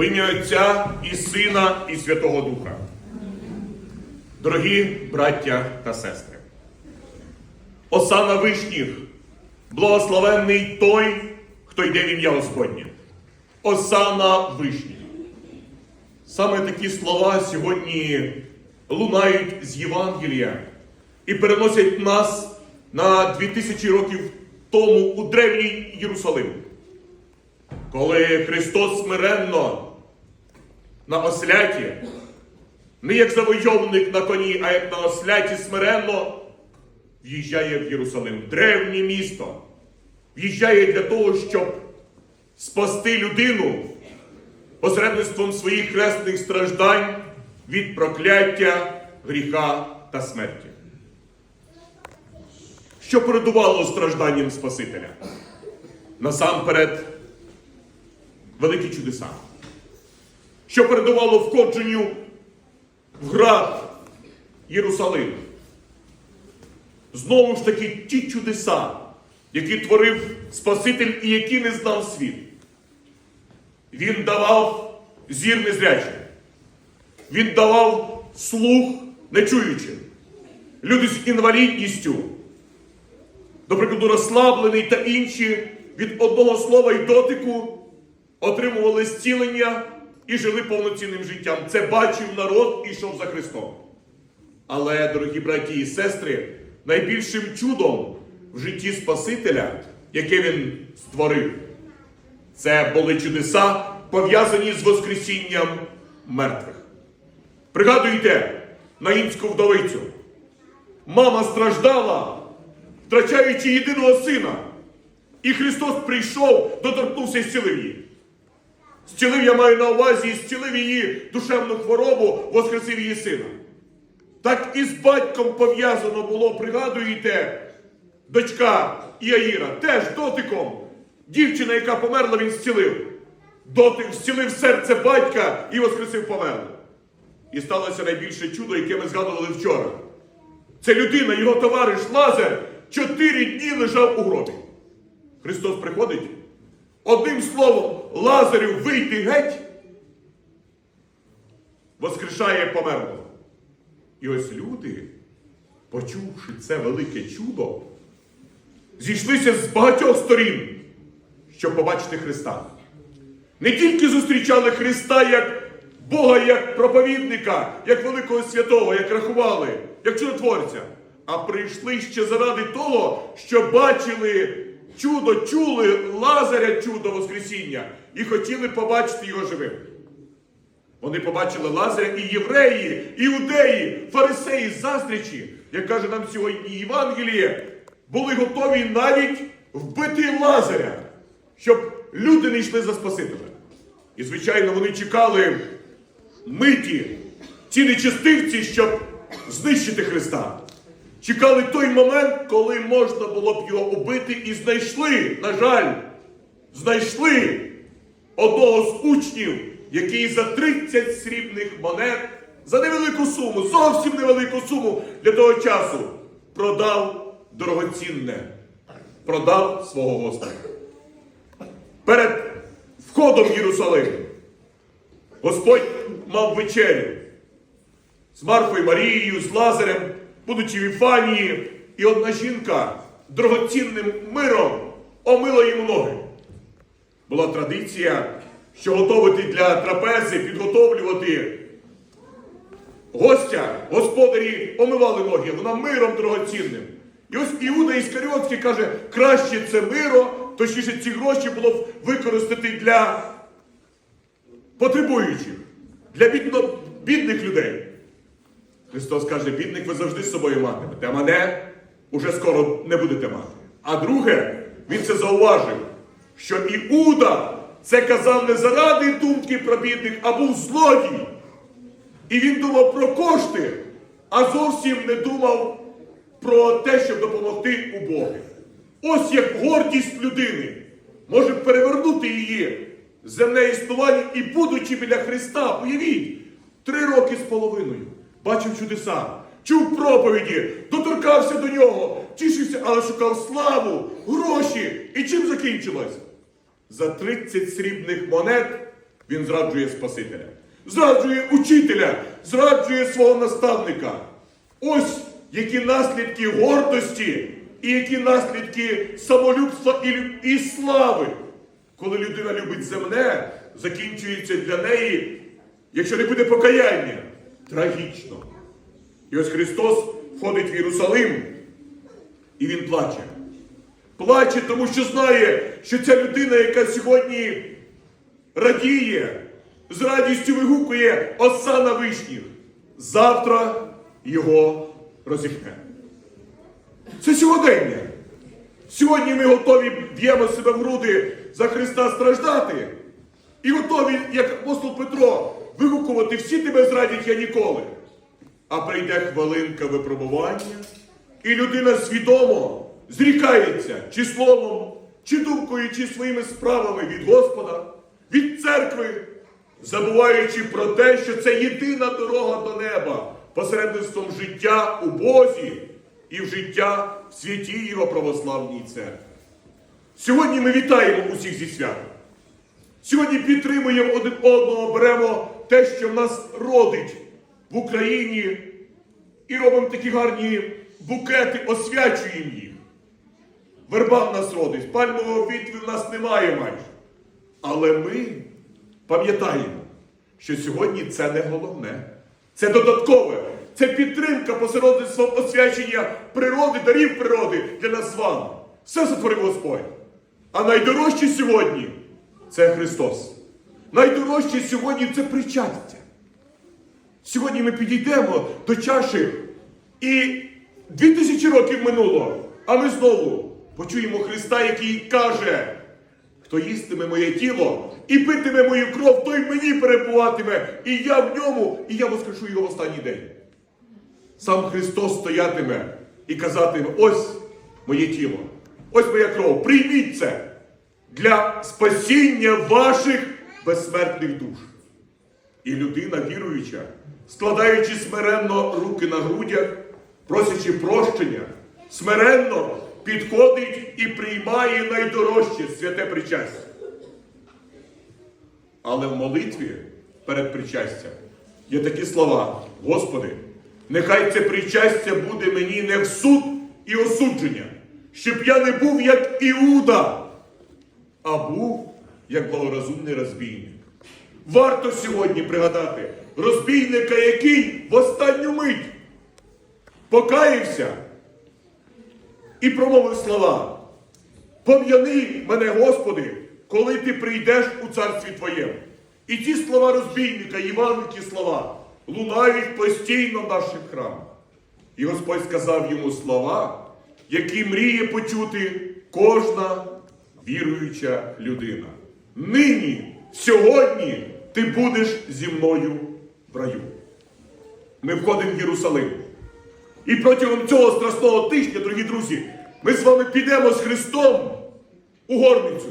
В ім'я Отця і Сина, і Святого Духа. Дорогі браття та сестри, Осана вишніх, благословенний той, хто йде в ім'я Господнє. Осана вишніх. Саме такі слова сьогодні лунають з Євангелія і переносять нас на 2000 років тому у древній Єрусалим, коли Христос смиренно на осляті, не як завойовник на коні, а як на осляті смиренно в'їжджає в Єрусалим, древнє місто, в'їжджає для того, щоб спасти людину посередництвом своїх хресних страждань від прокляття, гріха та смерті. Що передувало стражданням Спасителя? Насамперед, великі чудеса. Що передувало входженню в град Єрусалим? Знову ж таки, ті чудеса, які творив Спаситель і які не знав світ. Він давав зір незрячим. Він давав слух нечуючим. Люди з інвалідністю, до прикладу, розслаблений та інші від одного слова й дотику отримували зцілення і жили повноцінним життям. Це бачив народ і йшов за Христом. Але, дорогі браті і сестри, найбільшим чудом в житті Спасителя, яке він створив, це були чудеса, пов'язані з Воскресінням мертвих. Пригадуйте наїнську вдовицю. Мама страждала, втрачаючи єдиного сина. І Христос прийшов, доторкнувся і зцілив її. Зцілив я маю на увазі і зцілив її душевну хворобу, воскресив її сина. Так і з батьком пов'язано було, пригадуєте, дочка Іаїра, теж дотиком. Дівчина, яка померла, він зцілив. Дотик зцілив серце батька і воскресив померлу. І сталося найбільше чудо, яке ми згадували вчора. Це людина, його товариш Лазар, чотири дні лежав у гробі. Христос приходить. Одним словом, Лазарю вийти геть, воскрешає померлого. І ось люди, почувши це велике чудо, зійшлися з багатьох сторін, щоб побачити Христа. Не тільки зустрічали Христа як Бога, як проповідника, як великого святого, як рахували, як чудотворця, а прийшли ще заради того, що бачили чудо, чули Лазаря чудо Воскресіння і хотіли побачити його живим. Вони побачили Лазаря і євреї, іудеї, фарисеї, заздрячі, як каже нам сьогодні Євангеліє, були готові навіть вбити Лазаря, щоб люди не йшли за Спасителем. І, звичайно, вони чекали миті, ці нечистивці, щоб знищити Христа. Чекали той момент, коли можна було б його убити, і знайшли, на жаль, знайшли одного з учнів, який за 30 срібних монет, за невелику суму, зовсім невелику суму для того часу, продав дорогоцінне, продав свого Господа. Перед входом в Єрусалим Господь мав вечерю з Марфою Марією, з Лазарем, будучи в Іфанії, і одна жінка дорогоцінним миром омила йому ноги. Була традиція, що готувати для трапези, підготовлювати гостя, господарі омивали ноги, вона миром дорогоцінним. І ось Іуда Іскаріотський каже, краще це миро, точніше ці гроші було б використати для потребуючих, для бідних людей. Христос каже, бідних ви завжди з собою матимете, а мене уже скоро не будете мати. А друге, він це зауважив, що Іуда це казав не заради думки про бідних, а був злодій. І він думав про кошти, а зовсім не думав про те, щоб допомогти убогим. Ось як гордість людини може перевернути її земне існування і, будучи біля Христа, уявіть, три роки з половиною бачив чудеса, чув проповіді, доторкався до нього, тішився, але шукав славу, гроші. І чим закінчилось? За 30 срібних монет він зраджує Спасителя, зраджує учителя, зраджує свого наставника. Ось які наслідки гордості і які наслідки самолюбства і, і слави. Коли людина любить земне, закінчується для неї, якщо не буде покаяння, трагічно. І ось Христос входить в Єрусалим, і Він плаче. Плаче, тому що знає, що ця людина, яка сьогодні радіє, з радістю вигукує оса на вишніх, завтра його розіпне. Це сьогодення. Сьогодні ми готові б'ємо себе в груди за Христа страждати. І готові, як апостол Петро, вигукувати всі тебе зрадять я ніколи. А прийде хвилинка випробування, і людина свідомо зрікається чи словом, чи думкою, чи своїми справами від Господа, від церкви, забуваючи про те, що це єдина дорога до неба посередництвом життя у Бозі і в життя в святій Його православній церкві. Сьогодні ми вітаємо усіх зі святом. Сьогодні підтримуємо один одного, беремо те, що в нас родить в Україні, і робимо такі гарні букети, освячуємо їх. Верба в нас родить, пальмового вітру в нас немає майже. Але ми пам'ятаємо, що сьогодні це не головне. Це додаткове. Це підтримка посередництвом освячення природи, дарів природи для нас з вами. Все сотворив Господь. А найдорожче сьогодні це Христос. Найдорожче сьогодні це причастя. Сьогодні ми підійдемо до чаші і дві тисячі років минуло, а ми знову почуємо Христа, який каже, хто їстиме моє тіло і питиме мою кров, той мені перебуватиме, і я в ньому, і я воскрешу його в останній день. Сам Христос стоятиме і казатиме: ось моє тіло, ось моя кров, прийміть це для спасіння ваших безсмертних душ. І людина віруюча, складаючи смиренно руки на грудях, просячи прощення, смиренно підходить і приймає найдорожче святе причастя. Але в молитві перед причастям є такі слова: Господи, нехай це причастя буде мені не в суд і осудження, щоб я не був як Іуда, а був як благорозумний розбійник. Варто сьогодні пригадати розбійника, який в останню мить покаявся і промовив слова. Пом'яни мене, Господи, коли ти прийдеш у царстві Твоєму. І ці слова розбійника, Іванки слова, лунають постійно в наших храмах. І Господь сказав йому слова, які мріє почути кожна віруюча людина. Нині, сьогодні ти будеш зі мною в раю. Ми входимо в Єрусалим. І протягом цього страсного тижня, дорогі друзі, ми з вами підемо з Христом у горницю.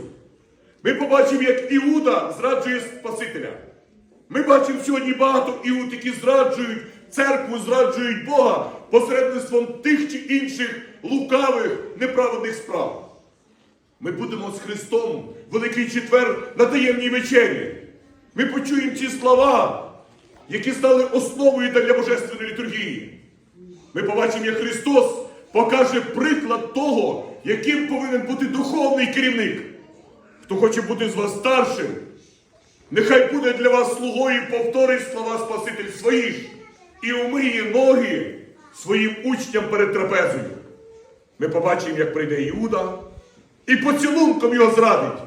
Ми побачимо, як Іуда зраджує Спасителя. Ми бачимо сьогодні багато іуд, які зраджують церкву, зраджують Бога посередництвом тих чи інших лукавих неправедних справ. Ми будемо з Христом Великий Четвер на таємній вечері. Ми почуємо ці слова, які стали основою для Божественної літургії. Ми побачимо, як Христос покаже приклад того, яким повинен бути духовний керівник. Хто хоче бути з вас старшим, нехай буде для вас слугою повторить слова Спаситель свої ж і умиє ноги своїм учням перед трапезою. Ми побачимо, як прийде Іуда і поцілунком його зрадить.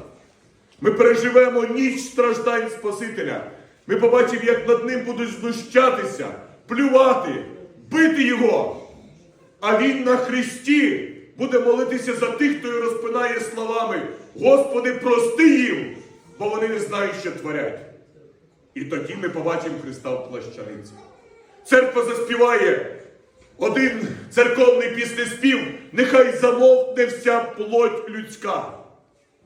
Ми переживемо ніч страждань Спасителя. Ми побачимо, як над ним будуть знущатися, плювати, бити його. А він на Христі буде молитися за тих, хто його розпинає словами: Господи, прости їм, бо вони не знають, що творять. І тоді ми побачимо Христа в плащаниці. Церква заспіває один церковний піснеспів, нехай замовкне вся плоть людська.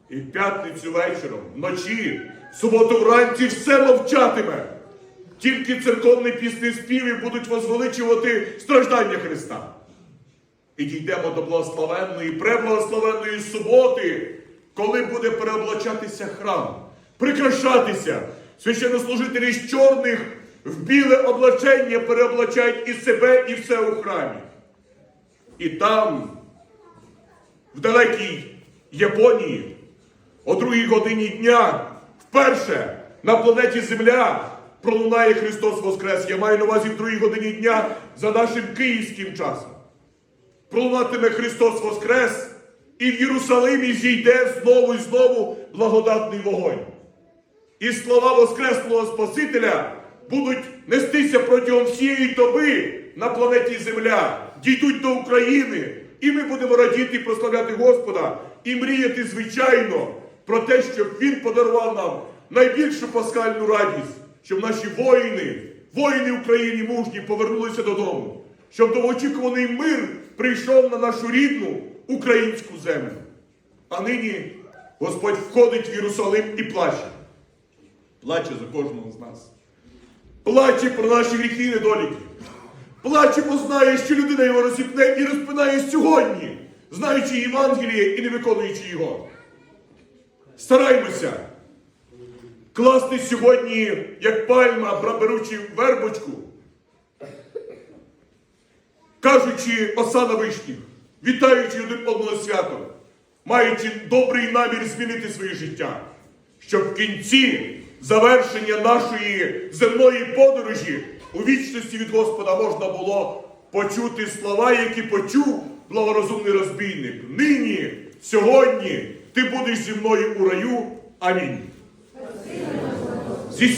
І в п'ятницю вечором, вночі, в суботу вранці все мовчатиме. Тільки церковні пісні співи будуть возвеличувати страждання Христа. І дійдемо до благословенної, преблагословенної суботи, коли буде переоблачатися храм, прикрашатися. священнослужителі з чорних в біле облачення переоблачають і себе, і все у храмі. І там, в далекій Японії, о другій годині дня, вперше на планеті Земля пролунає Христос Воскрес. Я маю на увазі в другій годині дня за нашим київським часом. Пролунатиме Христос Воскрес, і в Єрусалимі зійде знову і знову благодатний вогонь. І слова Воскреслого Спасителя будуть нестися протягом всієї доби на планеті Земля, дійдуть до України, і ми будемо радіти прославляти Господа і мріяти, звичайно, про те, щоб Він подарував нам найбільшу пасхальну радість, щоб наші воїни, воїни України мужні повернулися додому, щоб довгоочікуваний мир прийшов на нашу рідну українську землю. А нині Господь входить в Єрусалим і плаче. Плаче за кожного з нас. Плаче про наші гріхи і недоліки. Плаче, бо знає, що людина його розіпне і розпинає сьогодні, знаючи Євангеліє і не виконуючи його. Стараймося класти сьогодні, як пальма, беручи вербочку, кажучи оса на вишніх, вітаючи один одного святом, маючи добрий намір змінити своє життя, щоб в кінці завершення нашої земної подорожі у вічності від Господа можна було почути слова, які почув благорозумний розбійник. Нині, сьогодні ти будеш зі мною у раю. Амінь. Зі